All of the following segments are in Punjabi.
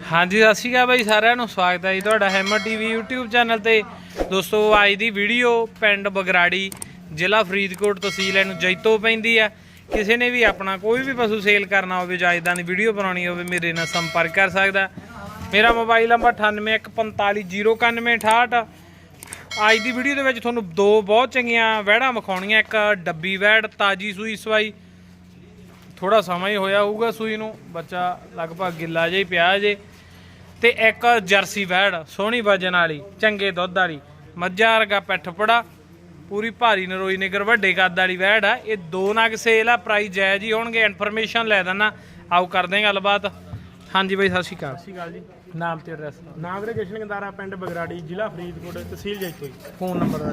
ਹਾਂਜੀ, ਸਤਿ ਸ਼੍ਰੀ ਅਕਾਲ ਬਾਈ ਸਾਰਿਆਂ ਨੂੰ। ਸਵਾਗਤ ਹੈ ਜੀ ਤੁਹਾਡਾ ਹੈਮਰ ਟੀਵੀ YouTube ਚੈਨਲ ਤੇ। ਦੋਸਤੋ, ਅੱਜ ਦੀ ਵੀਡੀਓ ਪਿੰਡ ਬਗਰਾੜੀ, ਜ਼ਿਲ੍ਹਾ ਫਰੀਦਕੋਟ ਤਹਿਸੀਲ ਇਹਨੂੰ ਜੈਤੋ ਪੈਂਦੀ ਆ ਕਿਸੇ ਨੇ ਵੀ ਆਪਣਾ ਕੋਈ ਵੀ ਪਸ਼ੂ ਸੇਲ ਕਰਨਾ ਹੋਵੇ ਜਾਂ ਇਦਾਂ ਦੀ ਵੀਡੀਓ ਬਣਾਉਣੀ ਹੋਵੇ, ਮੇਰੇ ਨਾਲ ਸੰਪਰਕ ਕਰ ਸਕਦਾ ਮੇਰਾ ਮੋਬਾਈਲ ਨੰਬਰ 9814509168 ਅੱਜ ਦੀ ਵੀਡੀਓ ਦੇ ਵਿੱਚ ਤੁਹਾਨੂੰ ਦੋ ਬਹੁਤ ਚੰਗੀਆਂ ਵਹਿੜਾਂ ਵਿਖਾਉਣੀਆਂ। ਇੱਕ ਡੱਬੀ ਵਹਿੜ, ਤਾਜੀ ਸੂਈ ਸਵਾਈ। ਥੋੜਾ ਸਮਾਂ ਹੀ ਹੋਇਆ ਹੋਊਗਾ ਸੂਈ ਨੂੰ। ਬੱਚਾ ਲਗਭਗ ਗਿੱਲਾ ਜਿਹਾ ਹੀ ਪਿਆ ਜੇ। ਤੇ ਇੱਕ ਜਰਸੀ ਵੈੜ ਸੋਹਣੀ ਵਜਨ ਵਾਲੀ ਚੰਗੇ ਦੁੱਧ ਵਾਲੀ। ਮੱਝਾਂ ਵਰਗਾ ਪਿੱਠ ਪੜਾ ਪੂਰੀ ਭਾਰੀ ਨਰੋਈ ਨਿਗਰ ਵੱਡੇ ਕੱਦ ਵਾਲੀ ਵੈੜ ਆ। ਇਹ ਦੋ ਨਗ ਸੇਲ ਆ ਪ੍ਰਾਈਜ਼ ਜਾਇਜ਼ ਹੀ ਹੋਣਗੇ ਇਨਫੋਰਮੇਸ਼ਨ ਲੈ ਦੇਣਾ ਆਓ ਕਰਦੇ ਹਾਂ ਗੱਲਬਾਤ। ਹਾਂਜੀ ਬਾਈ ਸਤਿ ਸ਼੍ਰੀ ਅਕਾਲ। ਸਤਿ ਸ਼੍ਰੀ ਅਕਾਲ ਜੀ। ਨਾਮ ਤੇ ਐਡਰੈਸ ਨਾਮ ਵੀਰੇ ਜਸ਼ਨ ਪਿੰਡ ਬਗਰਾੜੀ ਜ਼ਿਲ੍ਹਾ ਫਰੀਦਕੋਟ ਤਹਿਸੀਲ ਜੈਤੋ ਫੋਨ ਨੰਬਰ ਦਾ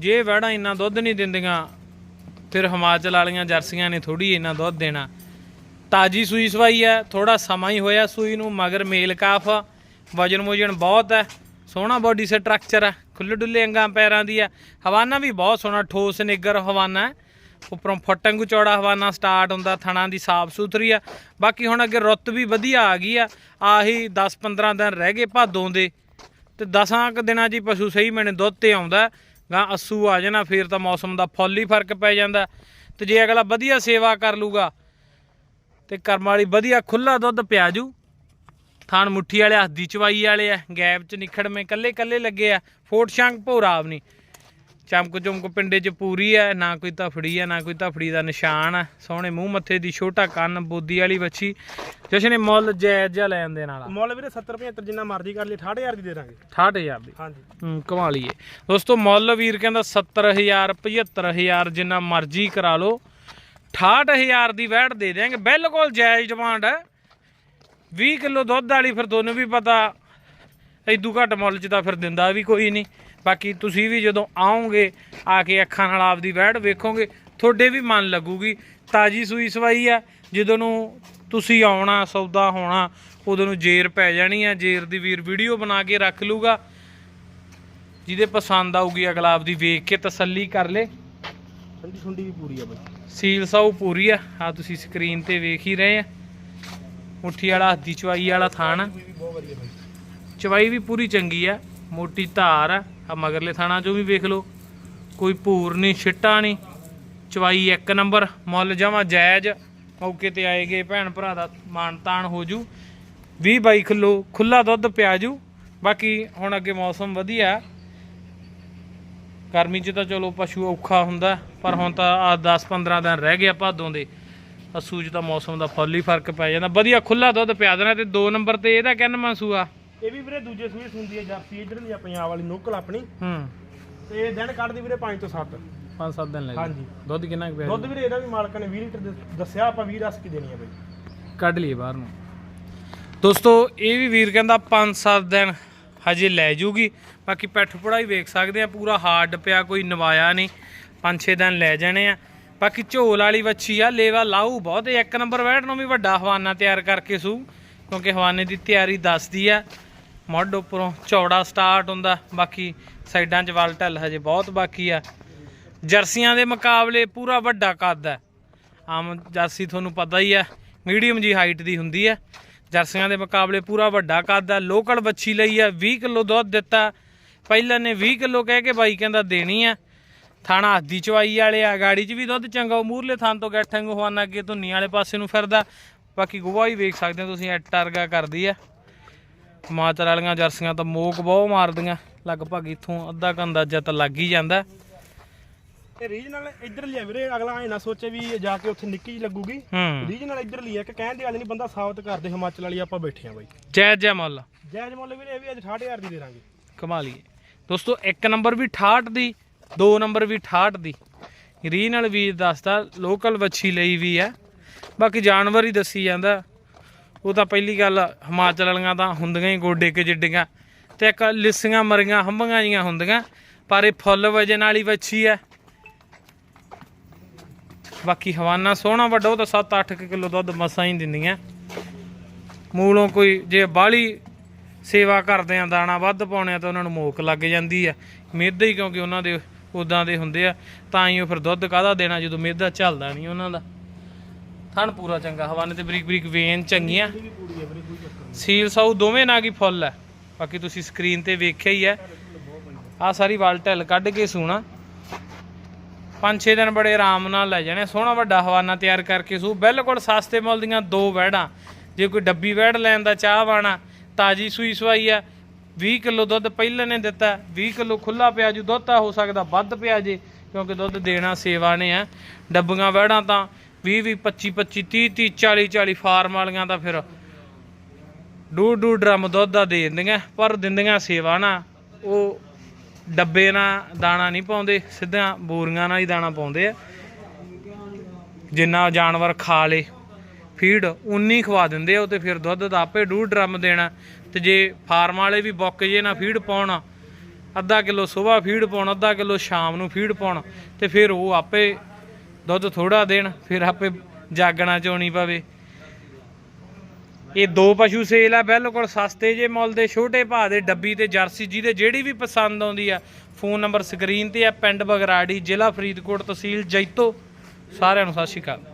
ਜੇ ਵਹਿੜਾਂ ਇੰਨਾ ਦੁੱਧ ਨਹੀਂ ਦਿੰਦੀਆਂ ਫਿਰ ਹਿਮਾਚਲ ਵਾਲੀਆਂ ਜਰਸੀਆਂ ਨੇ ਥੋੜੀ ਇੰਨਾ ਦੁੱਧ ਦੇਣਾ। ਤਾਜੀ ਸੂਈ ਸਵਾਈ ਹੈ ਥੋੜਾ ਸਮਾਂ ਹੀ ਹੋਇਆ ਸੂਈ ਨੂੰ ਮਗਰ ਮੇਲ ਕਾਫ ਆ, ਵਜਨ ਮੁਜਨ ਬਹੁਤ ਹੈ ਸੋਹਣਾ ਬਾਡੀ ਸਟਰਕਚਰ ਹੈ ਖੁੱਲੇ ਡੁੱਲੇ ਅੰਗਾਂ ਪੈਰਾਂ ਦੀ ਹੈ। ਹਵਾਨਾ ਵੀ ਬਹੁਤ ਸੋਹਣਾ ਠੋਸ ਨਿੱਗਰ ਹਵਾਨਾ ਹੈ। ਉੱਪਰੋਂ ਫਟੰਗੂ ਚੌੜਾ ਹਵਾਨਾ ਸਟਾਰਟ ਹੁੰਦਾ ਥਣਾ ਦੀ ਸਾਫ਼ ਸੁਥਰੀ ਆ ਬਾਕੀ ਹੁਣ ਅੱਗੇ ਰੁੱਤ ਵੀ ਵਧੀਆ ਆ ਗਈ ਆ ਆਹੀ 10-15 ਦਿਨ ਰਹਿ ਗਏ ਭਾਦੋਂ ਦੇ। ਤੇ 10 ਕੁ ਦਿਨਾਂ 'ਚ ਹੀ ਪਸ਼ੂ ਸਹੀ ਮੈਨੇ ਦੁੱਧ ਤੇ ਆਉਂਦਾ ਗਾਂ ਅਸੂ ਆ ਜਾਣਾ, ਫੇਰ ਤਾਂ ਮੌਸਮ ਦਾ ਫੁੱਲ ਹੀ ਫ਼ਰਕ ਪੈ ਜਾਂਦਾ। ਤੇ ਜੇ ਅਗਲਾ ਵਧੀਆ ਸੇਵਾ ਕਰ ਲੂਗਾ, ਤੇ ਕਰਮ ਵਾਲੀ ਵਧੀਆ ਖੁੱਲਾ ਦੁੱਧ ਪਿਆ ਜੂ। ਥਾਨ ਮੁੱਠੀ ਵਾਲੇ ਹੱਥ ਚਵਾਈ ਵਾਲੇ ਆ, ਗੈਪ ਚ ਨਿਖੜਵੇਂ ਕੱਲੇ ਕੱਲੇ ਲੱਗੇ ਆ। ਫੋਟ ਸ਼ੰਗ ਭੋਰਾਵ ਨਹੀਂ ਚਮਕ ਚਮਕ ਪਿੰਡੇ ਚ ਪੂਰੀ ਆ ਨਾ ਕੋਈ ਧਫੜੀ ਆ ਨਾ ਕੋਈ ਧਫੜੀ ਦਾ ਨਿਸ਼ਾਨ ਆ। ਸੋਹਣੇ ਮੂੰਹ ਮੱਥੇ ਦੀ ਛੋਟਾ ਕੰਨ ਬੋਦੀ ਵਾਲੀ ਬੱਚੀ ਜਸ਼ਨ ਨੇ ਮੁੱਲ ਜਾਇਜ਼ ਜਿਹਾ ਲੈਣ ਦੇ ਨਾਲ ਮੁੱਲ ਵੀਰੇ 70-75 ਜਿੰਨਾ ਮਰਜ਼ੀ ਕਰ ਲਈ 68000 ਦੀ ਦੇ ਦਾਂਗੇ। 68000 ਦੀ? ਹਾਂਜੀ। ਹੂੰ ਕਮਾ ਲਈਏ। ਦੋਸਤੋ ਮੁੱਲ ਵੀਰ ਕਹਿੰਦਾ 70000 75000 ਜਿੰਨਾ ਮਰਜ਼ੀ ਕਰਾ ਲਓ। 68000 ਦੀ ਵੈਟ ਦੇ ਦਿਆਂਗੇ। ਬਿਲਕੁਲ ਜਾਇਜ਼ ਡਿਮਾਂਡ ਹੈ 20 ਕਿਲੋ ਦੁੱਧ ਵਾਲੀ ਫਿਰ ਤੁਹਾਨੂੰ ਵੀ ਪਤਾ ਐਦੂ ਘੱਟ ਮੁੱਲ 'ਚ ਤਾਂ ਫਿਰ ਦਿੰਦਾ ਵੀ ਕੋਈ ਨਹੀਂ। ਬਾਕੀ ਤੁਸੀਂ ਵੀ ਜਦੋਂ ਆਓਗੇ ਆ ਕੇ ਅੱਖਾਂ ਨਾਲ ਆਪਦੀ ਵੈਟ ਵੇਖੋਗੇ ਤੁਹਾਡੇ ਵੀ ਮਨ ਲੱਗੂਗੀ। ਤਾਜੀ ਸੂਈ ਸਵਾਈ ਆ ਜਦੋਂ ਨੂੰ ਤੁਸੀਂ ਆਉਣਾ ਸੌਦਾ ਹੋਣਾ ਉਦੋਂ ਨੂੰ ਜੇਰ ਪੈ ਜਾਣੀ ਆ ਜੇਰ ਦੀ ਵੀਰ ਵੀਡੀਓ ਬਣਾ ਕੇ ਰੱਖ ਲੂਗਾ। ਜਿਹਦੇ ਪਸੰਦ ਆਊਗੀ ਅਗਲਾ ਆਪਦੀ ਵੇਖ ਕੇ ਤਸੱਲੀ ਕਰ ਲੇ। ਠੰਡੀ ਠੁੰਡੀ ਵੀ ਪੂਰੀ ਆ ਬਾਈ। ਸੀਲ ਸਾਊ ਪੂਰੀ ਆ ਆ ਤੁਸੀਂ ਸਕਰੀਨ ਤੇ ਵੇਖ ਹੀ ਰਹੇ ਆ। ਮੁੱਠੀ ਵਾਲਾ ਹੱਥੀ ਚਵਾਈ ਵਾਲਾ ਬਾਈ। ਚਵਾਈ ਵੀ ਪੂਰੀ ਚੰਗੀ ਆ ਮੋਟੀ ਧਾਰ ਆ। ਆ ਮਗਰਲੇ ਥਾਣਾ ਚੋਂ ਵੀ ਵੇਖ ਲਓ। ਕੋਈ ਭੂਰ ਨਹੀਂ ਛਿੱਟਾ ਨਹੀਂ ਚਵਾਈ ਇੱਕ ਨੰਬਰ, ਮੁੱਲ ਜਮਾ ਜਾਇਜ਼। ਮੌਕੇ ਤੇ ਆਏਗੇ ਭੈਣ ਭਰਾ ਦਾ ਮਾਣ ਤਾਣ ਹੋ ਜੂ। 20 22 ਕਿਲੋ ਖੁੱਲਾ ਦੁੱਧ ਪਿਆ ਜੂ। ਬਾਕੀ ਹੁਣ ਅੱਗੇ ਮੌਸਮ ਵਧੀਆ। ਗਰਮੀ 'ਚ ਤਾਂ ਚਲੋ ਪਸ਼ੂ ਔਖਾ ਹੁੰਦਾ, ਪਰ ਹੁਣ ਤਾਂ ਆ 10 15 ਦਿਨ ਰਹਿ ਗਏ ਭਾਦੋਂ ਦੇ। ਅਸੂ 'ਚ ਤਾਂ ਮੌਸਮ ਦਾ ਫੁੱਲ ਹੀ ਫ਼ਰਕ ਪੈ ਜਾਂਦਾ। ਵਧੀਆ ਖੁੱਲਾ ਦੁੱਧ ਪਿਆ ਦੇਣਾ ਤੇ 2 ਨੰਬਰ ਤੇ ਇਹਦਾ ਕਹਿਣ ਮਸੂਆ ਇਹ ਵੀ ਵੀਰੇ ਦੂਜੇ ਸੂਏ ਸੁੰਦੀ ਹੈ ਜਰਸੀ ਇਧਰ ਦੀ ਆ ਪੰਜਾਬ ਵਾਲੀ ਨੋਕਲ ਆਪਣੀ। ਹੂੰ। ਤੇ ਦਿਨ ਕੱਢਦੀ ਵੀਰੇ 5 ਤੋਂ 7 5-7 ਦਿਨ ਲੱਗੇ ਹਾਂਜੀ। ਦੁੱਧ ਕਿੰਨਾ ਕੁ ਪਿਆ ਦੁੱਧ ਵੀਰੇ ਇਹਦਾ ਵੀ ਮਾਲਕਾਂ ਨੇ 20 ਲੀਟਰ ਦੇ- ਦੱਸਿਆ ਆਪਾਂ 20 ਰਸ ਕੀ ਦੇਣੀ ਆ ਬਾਈ। ਕੱਢ ਲਈਏ ਬਾਹਰ ਨੂੰ। ਦੋਸਤੋ ਇਹ ਵੀ ਵੀਰ ਕਹਿੰਦਾ 5-7 ਦਿਨ ਹਜੇ ਲੈ ਜੂਗੀ। ਬਾਕੀ ਪੈਠ ਪੜਾਈ ਵੇਖ ਸਕਦੇ ਆ ਪੂਰਾ ਹਾਰਡ ਪਿਆ ਕੋਈ ਨਵਾਇਆ ਨਹੀਂ। 5-6 ਦਿਨ ਲੈ ਜਾਣੇ ਆ। ਬਾਕੀ ਝੋਲ ਵਾਲੀ ਵੱਛੀ ਆ ਲੇਵਾ ਲਾਊ ਬਹੁਤ। ਹੈ। ਇੱਕ ਨੰਬਰ ਵੈਟ ਨੂੰ ਵੀ ਵੱਡਾ ਹਵਾਨਾ ਤਿਆਰ ਕਰਕੇ ਸੂ ਕਿਉਂਕਿ ਹਵਾਨੇ ਦੀ ਤਿਆਰੀ ਦੱਸਦੀ ਆ। ਮੁੱਢ ਉੱਪਰੋਂ ਚੌੜਾ ਸਟਾਰਟ ਹੁੰਦਾ, ਬਾਕੀ ਸਾਈਡਾਂ 'ਚ ਵਲ ਢੱਲ ਹਜੇ ਬਹੁਤ ਬਾਕੀ ਆ। ਜਰਸੀਆਂ ਦੇ ਮੁਕਾਬਲੇ ਪੂਰਾ ਵੱਡਾ ਕੱਦ ਹੈ। ਆਮ ਜਰਸੀ ਤੁਹਾਨੂੰ ਪਤਾ ਹੀ ਹੈ, ਮੀਡੀਅਮ ਜੀ ਹਾਈਟ ਦੀ ਹੁੰਦੀ ਹੈ। ਜਰਸੀਆਂ ਦੇ ਮੁਕਾਬਲੇ ਪੂਰਾ ਵੱਡਾ ਕੱਦ ਹੈ ਲੋਕਲ ਬੱਚੀ ਲਈ ਆ 20 ਕਿਲੋ ਦੁੱਧ ਦਿੱਤਾ। ਪਹਿਲਾਂ ਨੇ 20 ਕਿਲੋ ਕਹਿ ਕੇ ਬਾਈ ਕਹਿੰਦਾ ਦੇਣੀ ਆ ਥਾਣਾ ਹੱਦੀ ਚਵਾਈ ਵਾਲੇ ਆ, ਗਾੜੀ 'ਚ ਵੀ ਦੁੱਧ ਚੰਗਾ ਉਹ ਮੂਰਲੇ ਥਾਂ ਤੋਂ ਗੈਠਾਂਗ ਹਵਾਨਾ ਅੱਗੇ ਧੁੰਨੀ ਵਾਲੇ ਪਾਸੇ ਨੂੰ ਫਿਰਦਾ। ਬਾਕੀ ਗੋਹਾ ਵੀ ਵੇਖ ਸਕਦੇ ਹੋ ਤੁਸੀਂ, ਐਟ ਵਰਗਾ ਕਰਦੀ ਆ ਮਾਤਰ ਵਾਲੀਆਂ ਜਰਸੀਆਂ ਤਾਂ ਮੋਕ ਬਹੁਤ ਮਾਰਦੀਆਂ ਲਗਭਗ ਇਥੋਂ ਅੱਧਾ ਕੁ ਅੰਦਾਜ਼ਾ ਤਾਂ ਲੱਗ ਹੀ ਜਾਂਦਾ। ਇਹ ਰੀਜਨਲ ਇੱਧਰ ਲਿਆ ਵੀਰੇ ਅਗਲਾ ਐ ਨਾ ਸੋਚੇ ਵੀ ਜਾ ਕੇ ਉੱਥੇ ਨਿੱਕੀ ਲੱਗੂਗੀ। ਰੀਜਨਲ ਇੱਧਰ ਲਿਆ ਕਿ ਕਹਿਣ ਦੀ ਗੱਲ ਨਹੀਂ ਬੰਦਾ ਸਾਬਤ ਕਰਦੇ ਹਿਮਾਚਲ ਵਾਲੀ ਆਪਾਂ ਬੈਠੇ ਆ ਬਾਈ। ਜੈ ਜੈ ਮੁੱਲ। ਜਾਇਜ਼ ਮੁੱਲ ਵੀਰੇ ਇਹ ਵੀ ਅੱਜ 68000 ਦੀ ਦੇ ਦਾਂਗੇ। ਕਮਾ ਲਈਏ ਦੋਸਤੋ ਇੱਕ ਨੰਬਰ ਵੀ 68 ਦੀ ਦੋ ਨੰਬਰ ਵੀ 68 ਦੀ। ਰੀ ਨਾਲ ਵੀ ਦੱਸਦਾ ਲੋਕਲ ਵੱਛੀ ਲਈ ਵੀ ਆ ਬਾਕੀ ਜਾਨਵਰ ਹੀ ਦੱਸੀ ਜਾਂਦਾ। ਉਹ ਤਾਂ ਪਹਿਲੀ ਗੱਲ ਹਿਮਾਚਲ ਵਾਲੀਆਂ ਤਾਂ ਹੁੰਦੀਆਂ ਹੀ ਗੋਡੇ ਕੇ ਜਿੱਡੀਆਂ। ਤੇ ਇੱਕ ਲਿੱਸੀਆਂ ਮਰੀਆਂ ਹੰਬੀਆਂ ਜੀਆਂ ਹੁੰਦੀਆਂ। ਪਰ ਇਹ ਫੁੱਲ ਵਜਨ ਵਾਲੀ ਵੱਛੀ ਹੈ। ਬਾਕੀ ਹਵਾਨਾ ਸੋਹਣਾ ਵੱਡਾ, ਉਹ ਤਾਂ 7-8 ਕਿਲੋ ਦੁੱਧ ਮਸਾਂ ਹੀ ਦਿੰਦੀਆਂ। ਮੂਲੋਂ ਕੋਈ ਜੇ ਬਾਹਲੀ ਸੇਵਾ ਕਰਦੇ ਆ, ਦਾਣਾ ਵੱਧ ਪਾਉਣੇ ਆ ਤਾਂ ਉਹਨਾਂ ਨੂੰ ਮੋਕ ਲੱਗ ਜਾਂਦੀ ਆ। ਮਿਹਦਾ ਹੀ ਕਿਉਂਕਿ ਉਹਨਾਂ ਦੇ ਉਦਾਂ ਦੇ ਹੁੰਦੇ ਆ। ਤਾਂ ਹੀ ਉਹ ਫਿਰ ਦੁੱਧ ਕਾਹਦਾ ਦੇਣਾ ਜਦੋਂ ਮਿਹਦਾ ਚੱਲਦਾ ਨਹੀਂ ਉਹਨਾਂ ਦਾ। ਥਣ ਪੂਰਾ ਚੰਗਾ ਹਵਾਨੇ ਤੇ ਬਰੀਕ ਬਰੀਕ ਵੇਨ ਚੰਗੀਆਂ। ਵੀ ਸੀਲ ਸਾਊ ਦੋਵੇਂ ਨਾ ਕੀ ਫੁੱਲ ਹੈ ਬਾਕੀ ਤੁਸੀਂ ਸਕਰੀਨ ਤੇ ਵੇਖਿਆ ਹੀ ਹੈ ਆ ਸਾਰੀ ਵਾਲ ਕੱਢ ਕੇ ਸੂਣਾ। ਪੰਜ ਛੇ ਦਿਨ ਬੜੇ ਆਰਾਮ ਨਾਲ ਲੈ ਜਾਣੇ। ਸੋਹਣਾ ਵੱਡਾ ਹਵਾਨਾ ਤਿਆਰ ਕਰਕੇ ਸੂ। ਬਿਲਕੁਲ ਸਸਤੇ ਮੁੱਲ ਦੀਆਂ ਦੋ ਵਹਿੜਾਂ। ਜੇ ਕੋਈ ਡੱਬੀ ਵਹਿੜ ਲੈਣ ਦਾ ਚਾਹ ਵਾਣਾ, ਤਾਜੀ ਸੂਈ ਸਵਾਈ ਆ 20 ਕਿਲੋ ਦੁੱਧ ਪਹਿਲਾਂ ਨੇ ਦਿੱਤਾ। 20 ਕਿਲੋ ਖੁੱਲਾ ਪਿਆ ਜੂ ਦੁੱਧ ਤਾਂ ਹੋ ਸਕਦਾ ਵੱਧ ਪਿਆ ਜੇ ਕਿਉਂਕਿ ਦੁੱਧ ਦੇਣਾ ਸੇਵਾ ਨੇ ਆ ਡੱਬੀਆਂ ਵਹਿੜਾਂ ਤਾਂ 20 20 25 25 30 30 40 40 ਫਾਰਮ ਵਾਲੀਆਂ ਤਾਂ ਫਿਰ ਡੂ ਡੂ, ਡਰਮ ਦੁੱਧ ਦਾ ਦੇ ਦਿੰਦੀਆਂ, ਪਰ ਦਿੰਦੀਆਂ ਸੇਵਾ ਨਾ, ਉਹ ਡੱਬੇ ਨਾਲ ਦਾਣਾ ਨਹੀਂ ਪਾਉਂਦੇ ਸਿੱਧਾ ਬੋਰੀਆਂ ਨਾਲ ਹੀ ਦਾਣਾ ਪਾਉਂਦੇ ਆ। ਜਿੰਨਾ ਜਾਨਵਰ ਖਾ ਲੇ, ਫੀਡ ਉਨੀ ਖਵਾ ਦਿੰਦੇ ਆ, ਉਹ ਤੇ ਫਿਰ ਦੁੱਧ ਦਾ ਆਪੇ ਡੂ, ਡਰਮ ਦੇਣਾ। ਤੇ ਜੇ ਫਾਰਮ ਵਾਲੇ ਵੀ ਬੁੱਕ ਜੇ ਨਾ ਫੀਡ ਪਾਉਣ, ਅੱਧਾ ਕਿਲੋ ਸਵੇਰ ਫੀਡ ਪਾਉਣ, ਅੱਧਾ ਕਿਲੋ ਸ਼ਾਮ ਨੂੰ ਫੀਡ ਪਾਉਣ, ਤੇ ਫਿਰ ਉਹ ਆਪੇ ਦੁੱਧ ਥੋੜਾ ਦੇਣ, ਫਿਰ ਆਪੇ ਜਾਗਣਾ ਚੋਣੀ ਪਵੇ। ਇਹ ਦੋ ਪਸ਼ੂ ਸੇਲ ਆ, ਬਿਲਕੁਲ ਸਸਤੇ ਜੇ ਮੁੱਲ ਦੇ, ਛੋਟੇ ਭਾਅ ਦੇ, ਡੱਬੀ ਤੇ ਜਰਸੀ, ਜਿਹਦੇ ਜਿਹੜੀ ਵੀ ਪਸੰਦ ਆਉਂਦੀ ਆ। ਫੋਨ ਨੰਬਰ ਸਕਰੀਨ ਤੇ ਆ, ਪਿੰਡ ਬਗਰਾੜੀ, ਜ਼ਿਲ੍ਹਾ ਫਰੀਦਕੋਟ ਤਹਿਸੀਲ ਜੈਤੋ। ਸਾਰਿਆਂ ਨੂੰ ਸਤਿ ਸ਼੍ਰੀ ਅਕਾਲ।